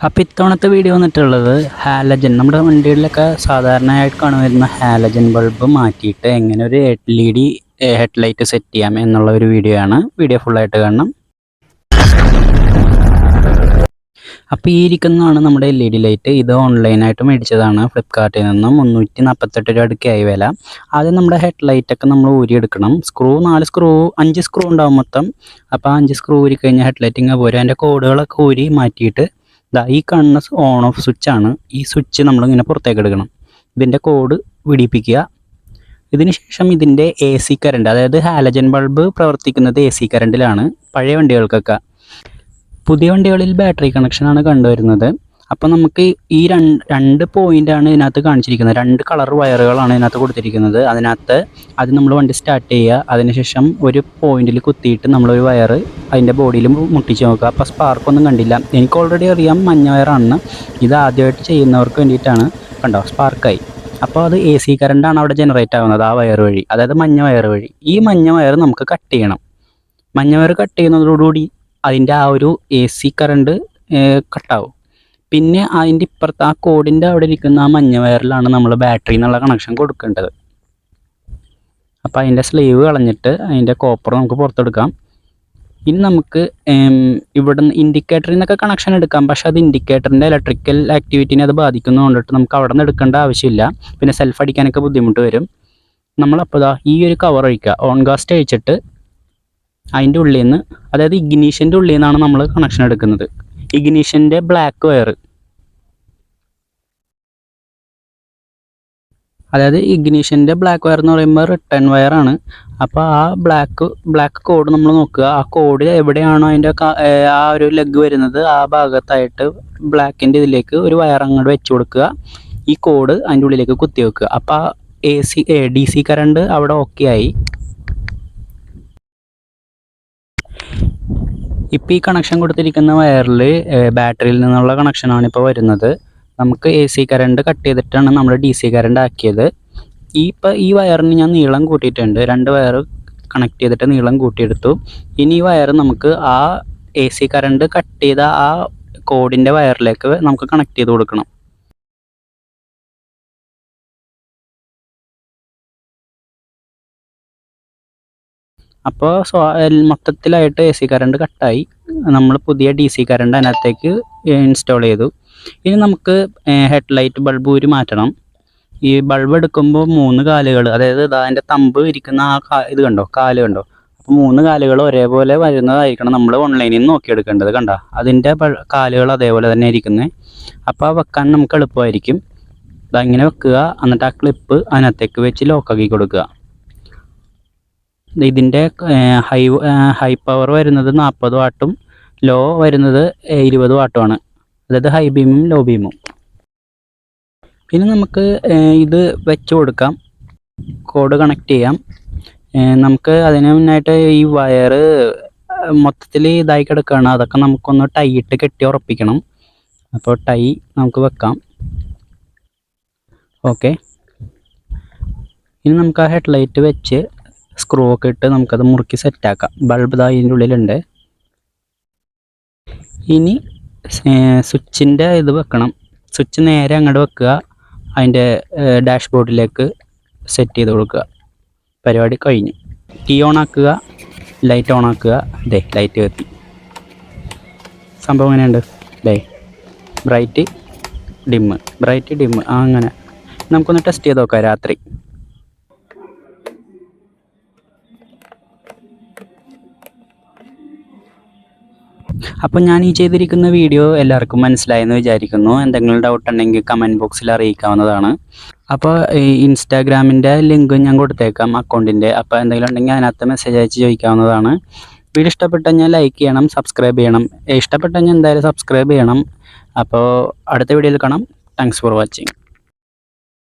അപ്പോൾ ഇത്തവണത്തെ വീഡിയോ വന്നിട്ടുള്ളത് ഹാലജൻ നമ്മുടെ വണ്ടികളിലൊക്കെ സാധാരണയായിട്ട് കാണുവരുന്ന ഹാലജൻ ബൾബ് മാറ്റിയിട്ട് എങ്ങനെ ഒരു L E D headlight set ചെയ്യാം എന്നുള്ള ഒരു വീഡിയോ ആണ്. വീഡിയോ ഫുള്ളായിട്ട് കാണണം. അപ്പോൾ ഈ ഇരിക്കുന്നതാണ് നമ്മുടെ എൽ ഇ ഡി ലൈറ്റ് ഇത് ഓൺലൈനായിട്ട് മേടിച്ചതാണ്. ഫ്ലിപ്കാർട്ടിൽ നിന്നും മുന്നൂറ്റി നാൽപ്പത്തെട്ട് രൂപ അടുക്കായി വില. ആദ്യം നമ്മുടെ ഹെഡ് ലൈറ്റൊക്കെ നമ്മൾ ഊരിയെടുക്കണം. സ്ക്രൂ നാല് സ്ക്രൂ അഞ്ച് സ്ക്രൂ ഉണ്ടാവും മൊത്തം. അപ്പോൾ അഞ്ച് സ്ക്രൂ ഊരി കഴിഞ്ഞാൽ ഹെഡ് ലൈറ്റ് ഇങ്ങനെ പോരും. അതിന്റെ കോഡുകളൊക്കെ ഊരി മാറ്റിയിട്ട് ദാ ഈ കാണുന്ന ഓൺ ഓഫ് സ്വിച്ച് ആണ്. ഈ സ്വിച്ച് നമ്മളിങ്ങനെ പുറത്തേക്ക് എടുക്കണം. ഇതിന്റെ കോഡ് വിടിപ്പിക്കുക. ഇതിന് ശേഷം ഇതിന്റെ എ സി കറണ്ട് അതായത് ഹാലജൻ ബൾബ് പ്രവർത്തിക്കുന്നത് എ സി കറണ്ടിലാണ് പഴയ വണ്ടികൾക്കൊക്കെ. പുതിയ വണ്ടികളിൽ ബാറ്ററി കണക്ഷനാണ് കണ്ടുവരുന്നത്. അപ്പോൾ നമുക്ക് ഈ രണ്ട് രണ്ട് പോയിന്റാണ് ഇതിനകത്ത് കാണിച്ചിരിക്കുന്നത്. രണ്ട് കളർ വയറുകളാണ് ഇതിനകത്ത് കൊടുത്തിരിക്കുന്നത്. അതിനകത്ത് അത് നമ്മൾ വണ്ടി സ്റ്റാർട്ട് ചെയ്യുക. അതിനുശേഷം ഒരു പോയിന്റിൽ കുത്തിയിട്ട് നമ്മളൊരു വയർ അതിന്റെ ബോഡിയിൽ മുട്ടിച്ച് നോക്കുക. അപ്പോൾ സ്പാർക്കൊന്നും കണ്ടില്ല. എനിക്ക് ഓൾറെഡി അറിയാം മഞ്ഞ വയറാണെന്ന് ഇത് ആദ്യമായിട്ട് ചെയ്യുന്നവർക്ക് വേണ്ടിയിട്ടാണ്. കണ്ടോ? സ്പാർക്കായി അപ്പോൾ അത് എ സി കറണ്ടാണ് അവിടെ ജനറേറ്റ് ആവുന്നത് ആ വയർ വഴി. അതായത് മഞ്ഞ വയർ വഴി. ഈ മഞ്ഞ വയർ നമുക്ക് കട്ട് ചെയ്യണം. മഞ്ഞ വയർ കട്ട് ചെയ്യുന്നതോടുകൂടി അതിന്റെ ആ ഒരു എ സി കറണ്ട് കട്ടാവും പിന്നെ അതിന്റെ ഇപ്പുറത്ത് ആ കോഡിന്റെ അവിടെ ഇരിക്കുന്ന ആ മഞ്ഞ വയറിലാണ് നമ്മൾ ബാറ്ററി എന്നുള്ള കണക്ഷൻ കൊടുക്കേണ്ടത്. അപ്പോൾ അതിന്റെ സ്ലീവ് കളഞ്ഞിട്ട് അതിന്റെ കോപ്പർ നമുക്ക് പുറത്തെടുക്കാം. ഇനി നമുക്ക് ഇവിടെ നിന്ന് ഇൻഡിക്കേറ്ററിൽ നിന്നൊക്കെ കണക്ഷൻ എടുക്കാം. പക്ഷേ അത് ഇൻഡിക്കേറ്ററിന്റെ ഇലക്ട്രിക്കൽ ആക്ടിവിറ്റിനെ അത് ബാധിക്കുന്നതുകൊണ്ടിട്ട് നമുക്ക് അവിടെ നിന്ന് എടുക്കേണ്ട ആവശ്യമില്ല. പിന്നെ സെൽഫ് അടിക്കാനൊക്കെ ബുദ്ധിമുട്ട് വരും. നമ്മളപ്പോൾ ഇതാ ഈ ഒരു കവർ ഒഴിക്കുക. ഓൺ കാസ്റ്റ് അഴിച്ചിട്ട് അതിന്റെ ഉള്ളിൽ നിന്ന് അതായത് ഇഗ്നീഷ്യന്റെ ഉള്ളിൽ നിന്നാണ് നമ്മൾ കണക്ഷൻ എടുക്കുന്നത്. ഇഗ്നീഷന്റെ ബ്ലാക്ക് വയർ അതായത് ഇഗ്നീഷന്റെ ബ്ലാക്ക് വയർ എന്ന് പറയുമ്പോൾ റിട്ടേൺ ആണ്. അപ്പോൾ ആ ബ്ലാക്ക് ബ്ലാക്ക് കോഡ് നമ്മൾ നോക്കുക. ആ കോഡിൽ എവിടെയാണോ അതിന്റെ ആ ഒരു ലെഗ് വരുന്നത് ആ ഭാഗത്തായിട്ട് ബ്ലാക്കിന്റെ ഇതിലേക്ക് ഒരു വയർ അങ്ങോട്ട് വെച്ച് കൊടുക്കുക. ഈ കോഡ് അതിന്റെ ഉള്ളിലേക്ക് കുത്തി വെക്കുക. അപ്പോൾ A C D C current അവിടെ ഓക്കെ ആയി. ഇപ്പോൾ ഈ കണക്ഷൻ കൊടുത്തിരിക്കുന്ന വയറിൽ ബാറ്ററിയിൽ നിന്നുള്ള കണക്ഷനാണ് ഇപ്പോൾ വരുന്നത്. നമുക്ക് എ സി കറണ്ട് കട്ട് ചെയ്തിട്ടാണ് നമ്മൾ ഡി സി കറണ്ട് ആക്കിയത്. ഈ ഇപ്പോൾ ഈ വയറിന് ഞാൻ നീളം കൂട്ടിയിട്ടുണ്ട്. രണ്ട് വയർ കണക്ട് ചെയ്തിട്ട് നീളം കൂട്ടിയെടുത്തു. ഇനി ഈ വയർ നമുക്ക് ആ എ സി കറണ്ട് കട്ട് ചെയ്ത ആ കോഡിന്റെ വയറിലേക്ക് നമുക്ക് കണക്ട് ചെയ്ത് കൊടുക്കണം. അപ്പോൾ സ്വ മൊത്തത്തിലായിട്ട് എ സി കറണ്ട് കട്ടായി. നമ്മൾ പുതിയ ഡി സി കറണ്ട് അതിനകത്തേക്ക് ഇൻസ്റ്റാൾ ചെയ്തു. ഇനി നമുക്ക് ഹെഡ് ലൈറ്റ് ബൾബ് ഊരി മാറ്റണം. ഈ ബൾബ് എടുക്കുമ്പോൾ മൂന്ന് കാലുകൾ അതായത് ഇതാ അതിന്റെ തമ്പ് ഇരിക്കുന്ന ആ കാ ഇത് കണ്ടോ? കാൽ കണ്ടോ? അപ്പോൾ മൂന്ന് കാലുകൾ ഒരേപോലെ വരുന്നതായിരിക്കണം നമ്മൾ ഓൺലൈനിൽ നിന്ന് നോക്കിയെടുക്കേണ്ടത് കണ്ട? അതിന്റെ കാലുകൾ അതേപോലെ തന്നെ ഇരിക്കുന്നത് അപ്പോൾ വെക്കാൻ നമുക്ക് എളുപ്പമായിരിക്കും. ഇങ്ങനെ വെക്കുക. എന്നിട്ട് ആ ക്ലിപ്പ് അതിനകത്തേക്ക് വെച്ച് ലോക്കാക്കി കൊടുക്കുക. ഇതിന്റെ ഹൈ ഹൈ പവർ വരുന്നത് നാൽപ്പത് വാട്ടും ലോ വരുന്നത് ഇരുപത് വാട്ടുമാണ്. അതായത് ഹൈ ബീമും ലോ ബീമും പിന്നെ നമുക്ക് ഇത് വെച്ച് കൊടുക്കാം. കോഡ് കണക്ട് ചെയ്യാം. നമുക്ക് അതിന് മുന്നായിട്ട് ഈ വയറ് മൊത്തത്തിൽ ഇതായി കിടക്കുകയാണ്. അതൊക്കെ നമുക്കൊന്ന് ടൈ ഇട്ട് കെട്ടി ഉറപ്പിക്കണം. അപ്പോൾ ടൈ നമുക്ക് വെക്കാം. ഓക്കെ ഇനി നമുക്ക് ആ ഹെഡ്ലൈറ്റ് വെച്ച് സ്ക്രൂ ഒക്കെ ഇട്ട് നമുക്കത് മുറുക്കി സെറ്റാക്കാം ബൾബ് ഇതാ ഇതിന്റെ ഉള്ളിലുണ്ട്. ഇനി സ്വിച്ചിന്റെ ഇത് വെക്കണം. സ്വിച്ച് നേരെ അങ്ങോട്ട് വെക്കുക. അതിന്റെ ഡാഷ് ബോർഡിലേക്ക് സെറ്റ് ചെയ്ത് കൊടുക്കുക. പരിപാടി കഴിഞ്ഞു. ടീ ഓൺ ആക്കുക. ലൈറ്റ് ഓൺ ആക്കുക. ദേ ലൈറ്റ് കത്തി സംഭവം എങ്ങനെയുണ്ട്? ഇതേ ബ്രൈറ്റ് ഡിമ്മ് ബ്രൈറ്റ് ഡിമ്മ് ആ അങ്ങനെ. നമുക്കൊന്ന് ടെസ്റ്റ് ചെയ്ത് നോക്കാം രാത്രി. അപ്പോൾ ഞാൻ ഈ ചെയ്തിരിക്കുന്ന വീഡിയോ എല്ലാവർക്കും മനസ്സിലായെന്ന് വിചാരിക്കുന്നു. എന്തെങ്കിലും ഡൗട്ട് ഉണ്ടെങ്കിൽ കമന്റ് ബോക്സിൽ അറിയിക്കാവുന്നതാണ്. അപ്പോൾ ഈ ഇൻസ്റ്റാഗ്രാമിന്റെ ലിങ്കും ഞാൻ കൊടുത്തേക്കാം അക്കൗണ്ടിന്റെ അപ്പോൾ എന്തെങ്കിലും ഉണ്ടെങ്കിൽ അതിനകത്ത് മെസ്സേജ് അയച്ച് ചോദിക്കാവുന്നതാണ്. വീഡിയോ ഇഷ്ടപ്പെട്ട ഞാൻ ലൈക്ക് ചെയ്യണം സബ്സ്ക്രൈബ് ചെയ്യണം. ഇഷ്ടപ്പെട്ട ഞാൻ എന്തായാലും സബ്സ്ക്രൈബ് ചെയ്യണം. അപ്പോൾ അടുത്ത വീഡിയോയിൽ കാണാം. Thanks for watching